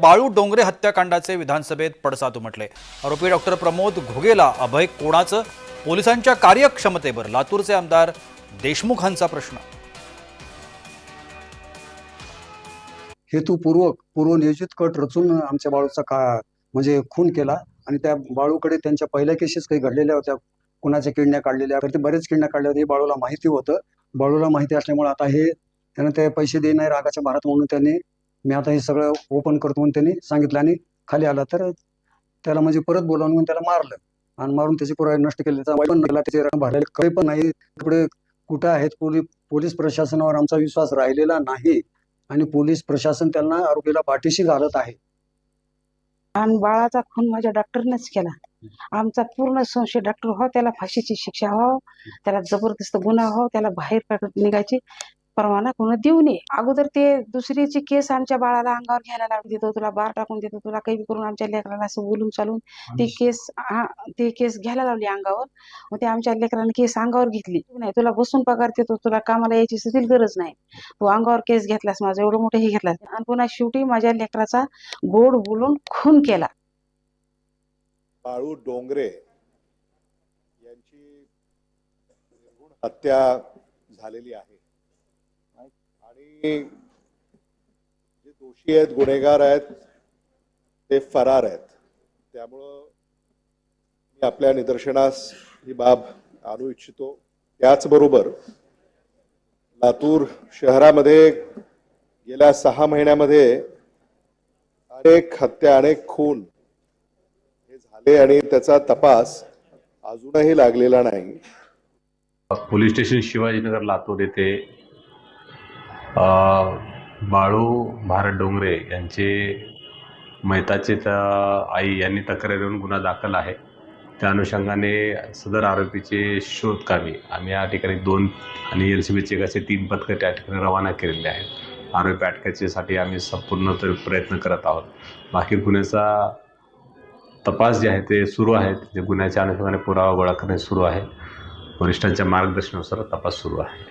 बाळू डोंगरे हत्याकांडाचे विधानसभेत पडसाद उमटले. आरोपी डॉक्टर प्रमोद घुगेला अभय कोणाचं? पोलिसांच्या कार्यक्षमतेवर लातूरचे आमदार देशमुखांचा प्रश्न. हेतूपूर्वक पूर्वनियोजित कट रचून आमच्या बाळूचा का म्हणजे खून केला आणि त्या बाळूकडे त्यांच्या पहिल्या केसेस काही घडलेल्या होत्या. कुणाच्या किडण्या काढलेल्या तर ते बरेच किडण्या काढल्या होत्या हे बाळूला माहिती होतं. बाळूला माहिती असल्यामुळे आता हे त्यांना ते पैसे देणार रागाच्या भारत म्हणून त्यांनी मी आता हे सगळं ओपन करतो म्हणून त्यांनी सांगितलं आणि खाली आला. तर त्याला म्हणजे परत बोलावून म्हणून त्याला मारलं. आणि मारून त्याची पुरावे नष्ट केले. पण त्याचे रंग भरलेले काही पण नाही. तिकडे कुठं आहेत पोलीस पोलीस प्रशासनावर आमचा विश्वास राहिलेला नाही. आणि पोलीस प्रशासन त्यांना आरोपीला पाठीशी घालत आहे. आणि बाळाचा खून माझ्या डॉक्टरनेच केला. आमचा पूर्ण संशय डॉक्टर हो त्याला फाशीची शिक्षा हो त्याला जबरदस्त गुन्हा हो त्याला बाहेर निघायची. परवाना कोण देऊ नये. अगोदर ते दुसरीची केस आमच्या बाळाला अंगावर घ्यायला लावून देतो तुला बार टाकून देतो तुला काही करून आमच्या लेकराला असं बोलून चालून ती केस हा ती केस घ्यायला लावली अंगावर. मग ते आमच्या लेकराने केस अंगावर घेतली. नाही तुला बसून पगार देतो तुला कामाला यायची सुद्धा गरज नाही. तू अंगावर केस घेतलास माझं एवढं मोठं हे घेतलास. आणि पुन्हा शेवटी माझ्या लेकराचा गोड बोलून खून केला. बाळू डोंगरे यांची हत्या झालेली आहे. आणि जे दोषी आहेत गुन्हेगार आहेत ते फरार आहेत. त्यामुळं मी आपल्या निदर्शनास ही बाब आणू इच्छितो. त्याचबरोबर लातूर शहरामध्ये गेल्या सहा महिन्यामध्ये अनेक हत्या अनेक खून हे झाले आणि त्याचा तपास अजूनही लागलेला नाही. पोलीस स्टेशन शिवाजीनगर लातूर येथे बाळू भारत डोंगरे यांचे मैताचे आई यांनी तक्रार देऊन गुन्हा दाखल आहे. त्या अनुषंगाने सदर आरोपीचे शोध कामी आम्ही या ठिकाणी दोन आणि एल सी बीचे असे तीन पथकं त्या ठिकाणी रवाना केलेले आहेत. आरोपी अटकायच्यासाठी आम्ही संपूर्ण तर प्रयत्न करत आहोत. बाकी गुन्ह्याचा तपास जे आहे ते सुरू आहेत जे गुन्ह्याच्या अनुषंगाने पुरावा गोळा करणे सुरू आहे. वरिष्ठांच्या मार्गदर्शनानुसार तपास सुरू आहे.